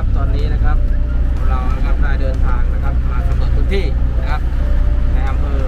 ับ ตอนนี้นะครับ เรานะครับได้เดินทางนะครับ มาสำรวจพื้นที่นะครับในอำเภอ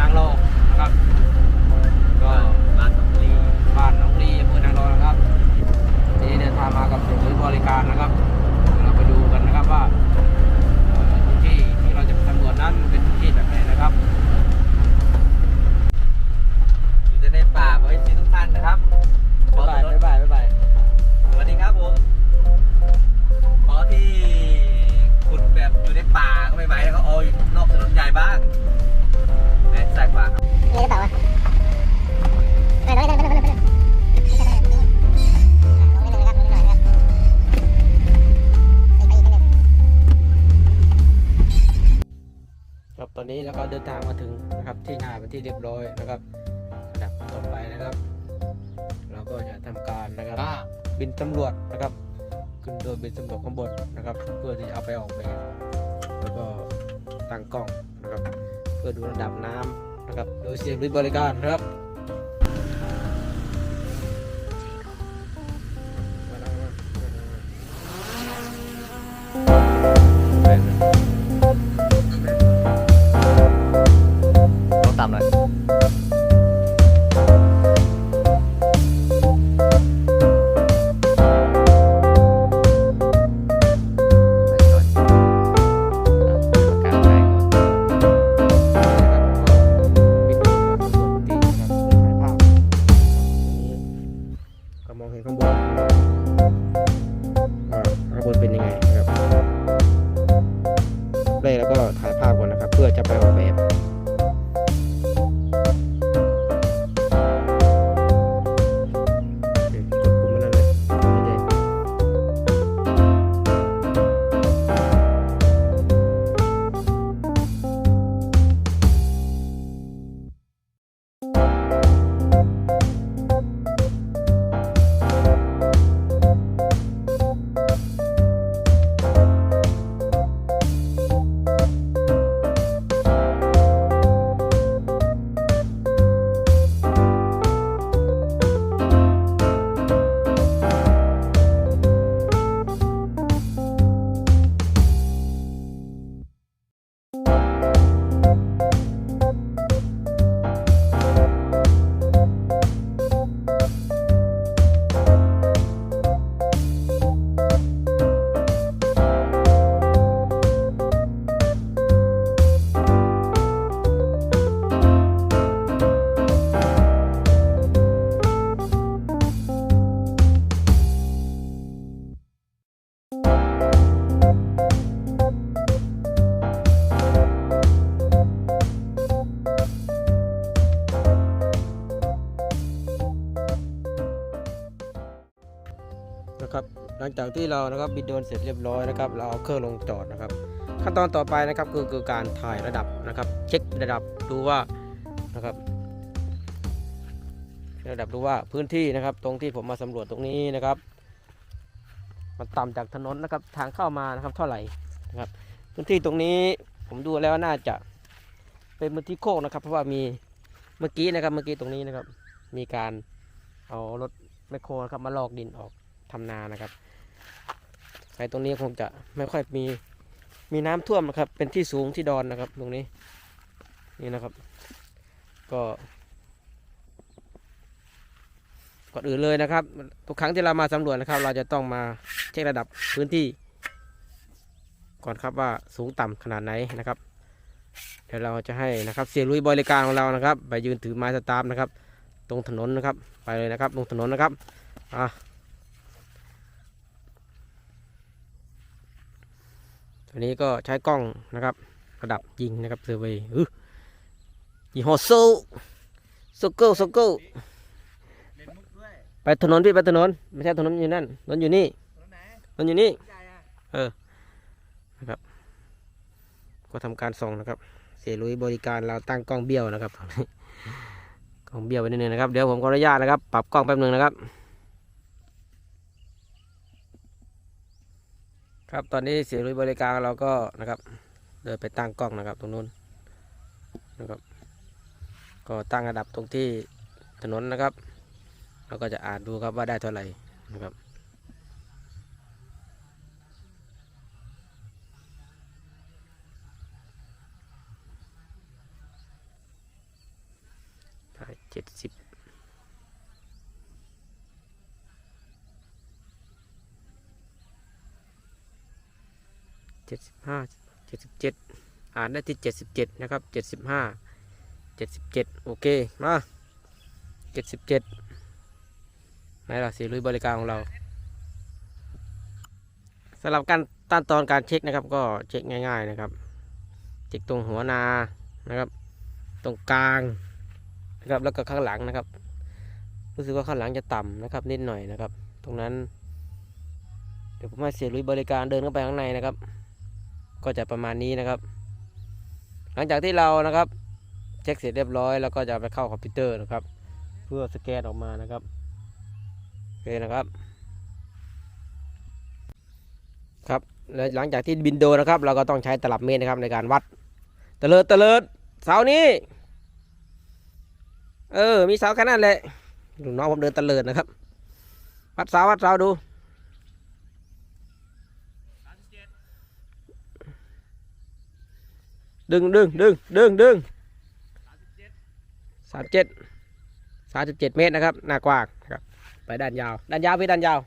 นางรองนะครับ นี้เราก็เดินทางมาถึงนะครับที่นาเป็นที่เรียบร้อยนะครับระดับต่อไปนะครับ เราก็จะทำการนะครับบินตำรวจนะครับ ขึ้นโดยบินตำรวจข้างบนนะครับ เพื่อที่จะเอาไปออกแบบแล้วก็ตั้งกล้องนะครับ เพื่อดูระดับน้ำนะครับ โดยเสียงบริการนะครับ ครับหลังจากที่เรานะครับบินโดรนเสร็จเรียบร้อยนะครับ เราเอาเครื่องลงจอดนะครับ ขั้นตอนต่อไปนะครับคือคือการถ่ายระดับนะครับ เช็คระดับดูว่านะครับระดับดูว่าพื้นที่นะครับ ตรงที่ผมมาสำรวจตรงนี้นะครับ มันต่ำจากถนนนะครับ ทางเข้ามานะครับเท่าไหร่นะครับ พื้นที่ตรงนี้ผมดูแล้วน่าจะเป็นพื้นที่โคกนะครับ เพราะว่ามีเมื่อกี้นะครับเมื่อกี้ตรงนี้นะครับ มีการเอารถแมคโครนะครับมาลอกดินออก ทำนานะครับไปตรงนี้คงจะไม่ค่อยมีมีน้ำท่วมนะครับ เป็นที่สูงที่ดอนนะครับ ตรงนี้นี่นะครับ ก็ก่อนอื่นเลยนะครับ ทุกครั้งที่เรามาสำรวจนะครับ เราจะต้องมาเช็คระดับพื้นที่ ก่อนครับว่าสูงต่ำขนาดไหนนะครับ เดี๋ยวเราจะให้นะครับเสียลุยบริการของเรานะครับ ไปยืนถือไม้สตาร์ฟนะครับ ตรงถนนนะครับ ไปเลยนะครับ ตรงถนนนะครับอะ ตัวนี้ก็ใช้กล้องนะครับระดับยิงนะครับเซอร์เวย์อือยี่ห้อโซโซเกิลโซเกิลเล่นมุกด้วยไปถนนพี่ไปถนนไม่ใช่ถนนอยู่นั่นถนนอยู่นี่ถนนอยู่นี่เออนะครับ ก็ทำการส่องนะครับ เสียลุยบริการเราตั้งกล้องเบี้ยวนะครับกล้องเบี้ยวไปนิดนึงนะครับเดี๋ยวผมขออนุญาตนะครับ ปรับกล้องแป๊บนึงนะครับ ครับตอนนี้เสียรุยบริการเราก็นะครับ เดินไปตั้งกล้องนะครับ ตรงนู้นนะครับ ก็ตั้งระดับตรงที่ถนนนะครับ เราก็จะอ่านดูครับว่าได้เท่าไหร่นะครับเจ็ดสิบ จ็ดสิบห้าเจ็ดสิบเจ็ดอ่านได้ที่เจ็ดสิบเจ็ดนะครับเจ็ดสิบห้าเจ็ดสิบเจ็ดโอเค มาเจ็ดสิบเจ็ดไหนล่ะสีลุยบริการของเราสำหรับการตั้นตอนการเช็คนะครับก็เช็คง่าย ๆนะครับ เช็คตรงหัวนานะครับ ตรงกลางนะครับแล้วก็ข้างหลังนะครับ รู้สึกว่าข้างหลังจะต่ำนะครับ นิดหน่อยนะครับ ตรงนั้น เดี๋ยวผมให้เสียลุยบริการเดินเข้าไปข้างในนะครับ ก็จะประมาณนี้นะครับ หลังจากที่เรานะครับ เช็คเสร็จเรียบร้อยแล้วก็จะไปเข้าคอมพิวเตอร์นะครับ เพื่อสแกนออกมานะครับโอเคนะครับครับแล้วหลังจากที่บินโดนนะครับ เราก็ต้องใช้ตลับเมตรนะครับในการวัดตะเลิดตะเลิดเสานี้ เออ มีเสาแค่นั้นแหละลูกน้องผมเดินตะเลิดนะครับ วัดเสาวัดเสาดู ดึงดึงดึงดึงดึงสามเจ็ดสามสิบเจ็ดเมตรนะครับหน้ากว้างนะครับไปด้านยาวด้านยาวพี่ด้านยาว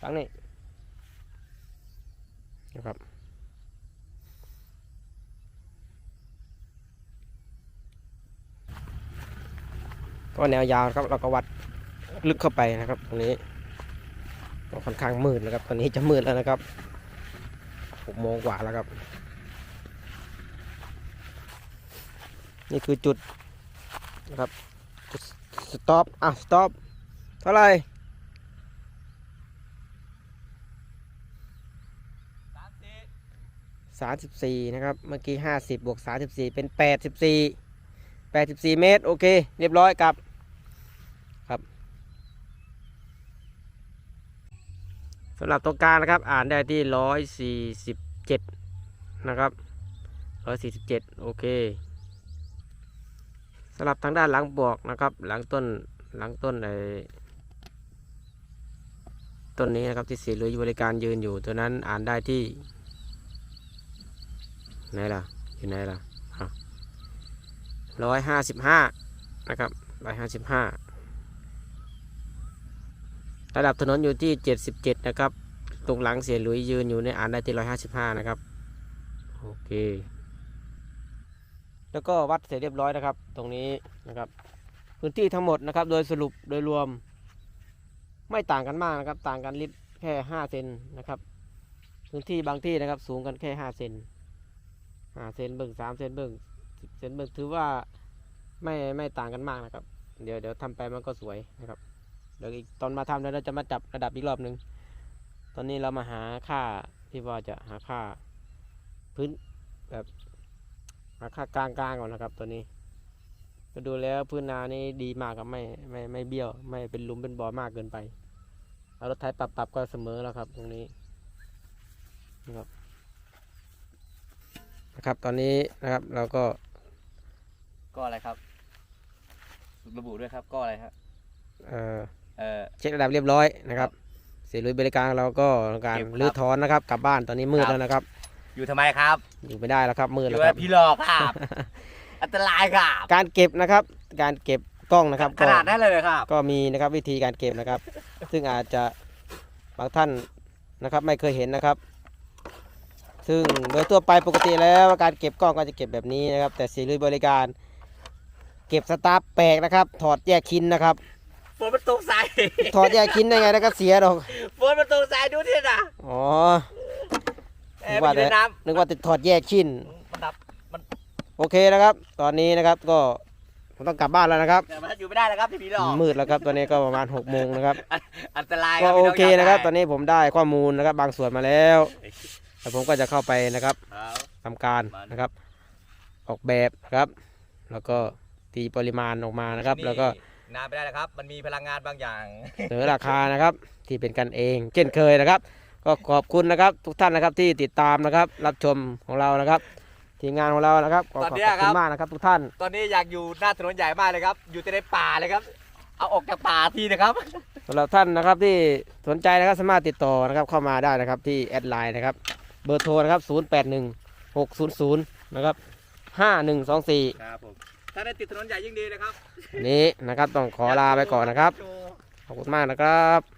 ฝั่งนี้นะครับก็แนวยาวครับเราก็วัดลึกเข้าไปนะครับตรงนี้ค่อนข้างมืดนะครับตอนนี้จะมืดแล้วนะครับหกโมงกว่าแล้วครับ นี่คือจุดนะครับจุดสต็อปอะสต็อปเท่าไหร่สามสิบสี่นะครับเมื่อกี้ห้าสิบบวกสามสิบสี่เป็นแปดสิบสี่แปดสิบสี่เมตร โอเค เรียบร้อยกลับครับสำหรับตรงกลางนะครับ อ่านได้ที่ร้อยสี่สิบเจ็ดนะครับร้อยสี่สิบเจ็ดโอเค สำหรับทางด้านหลังบวกนะครับ หลังต้นหลังต้นไอ้ต้นนี้นะครับที่สีเหลืองบริการยืนอยู่ตัวนั้นอ่านได้ที่ไหนล่ะอยู่ไหนล่ะร้อยห้าสิบห้านะครับร้อยห้าสิบห้าระดับถนนอยู่ที่เจ็ดสิบเจ็ดนะครับตรงหลังเสียหลุยยืนอยู่ในอ่านได้ที่ร้อยห้าสิบห้านะครับ โอเค แล้วก็วัดเสร็จเรียบร้อยนะครับ ตรงนี้นะครับ พื้นที่ทั้งหมดนะครับ โดยสรุปโดยรวม ไม่ต่างกันมากนะครับ ต่างกันลิตรแค่ห้าเซนนะครับ พื้นที่บางที่นะครับ สูงกันแค่ห้าเซนห้าเซนเบิ่งสามเซนเบิ่งสิบเซนเบิ่งถือว่าไม่ไม่ต่างกันมากนะครับ เดี๋ยวเดี๋ยวทำไปมันก็สวยนะครับเดี๋ยวอีกตอนมาทำเดี๋ยวเราจะมาจับระดับอีกรอบหนึ่งตอนนี้เรามาหาค่าที่ว่าจะหาค่าพื้นแบบ ราคากลางๆก่อนนะครับ ตัวนี้ก็ดูแล้วพื้นนานี่ดีมากครับไม่ไม่ไม่เบี้ยว ไม่เป็นหลุมเป็นบ่อมากเกินไปเอารถไถปรับปรับก็เสมอแล้วครับ ตรงนี้นะครับนะครับตอนนี้นะครับเราก็ก็อะไรครับ ระบุด้วยครับก็อะไรครับเอ่อเออเช็คระดับเรียบร้อยนะครับเสียลุยบริการเราก็ทำการเก็บครับรื้อถอนนะครับ กลับบ้านตอนนี้มืดครับแล้วนะครับ อยู่ทำไมครับอยู่ไม่ได้แล้วครับมืดอแล้วยู่คแบรับบ พี่หลอกครับ อันตรายครับการเก็บนะครับ การเก็บกล้องนะครับขนาดนั้นเลยเหรอครับ ก็มีนะครับวิธีการเก็บนะครับ ซึ่งอาจจะบางท่านนะครับไม่เคยเห็นนะครับ ซึ่งโดยทั่วไปปกติแล้วการเก็บกล้องก็จะเก็บแบบนี้นะครับ แต่สีลุยบริการ เก็บสตาร์ฟแปลกนะครับ ถอดแยกชิ้นนะครับ ฝนมันตกใส่ถอดแยกชิ้นได้ไงแล้วก็เสียดอกฝนมันตกใส่ดูที่นะอ๋อ เอ้ยมันอยู่ในน้ำนึกว่าจะถอดแยกชิ้น มันดับโอเคนะครับ ตอนนี้นะครับก็ผมต้องกลับบ้านแล้วนะครับ แต่มันอยู่ไม่ได้แล้วครับพี่พี่หลอกมืดแล้วครับ ตอนนี้ก็ประมาณ6กโมงนะครับ อันอันตรายก็รับโอพี่งเคนะครับชาวตอนนี้ผมได้ข้อมูลนะครับ บางส่วนมาแล้วแล้วผมก็จะเข้าไปนะครับครับ ทำการนะครับ ออกแบบนะครับ แล้วก็ตีปริมาณออกมานะครับ แล้วก็นานไปได้แล้วครับ มันมีพลังงานบางอย่าง เสนอราคานะครับ ที่เป็นกันเอง เช่นเคยนะครับ ก็ขอบคุณนะครับ ทุกท่านนะครับที่ติดตามนะครับ รับชมของเรานะครับ ทีมงานของเรานะครับขอตอนขอบเนี้ยคุครัณบมากนะครับ ทุกท่านตอนนี้อยากอยู่หน้าถนนใหญ่มากเลยครับ อยู่แต่ในป่าเลยครับ เอาออกจากป่าทีนะครับ สำหรับท่านนะครับที่สนใจนะครับสามารถติดต่อนะครับเข้ามาได้นะครับที่แอดไลน์นะครับ เบอร์โทรนะครับ 081 600นะครับ5124 ครับผม ถ้าได้ติดถนนใหญ่ยิ่งดีนะครับ วันนี้นะครับต้องขอลาไปก่อนนะครับโชว์ขอบคุณมากนะครับ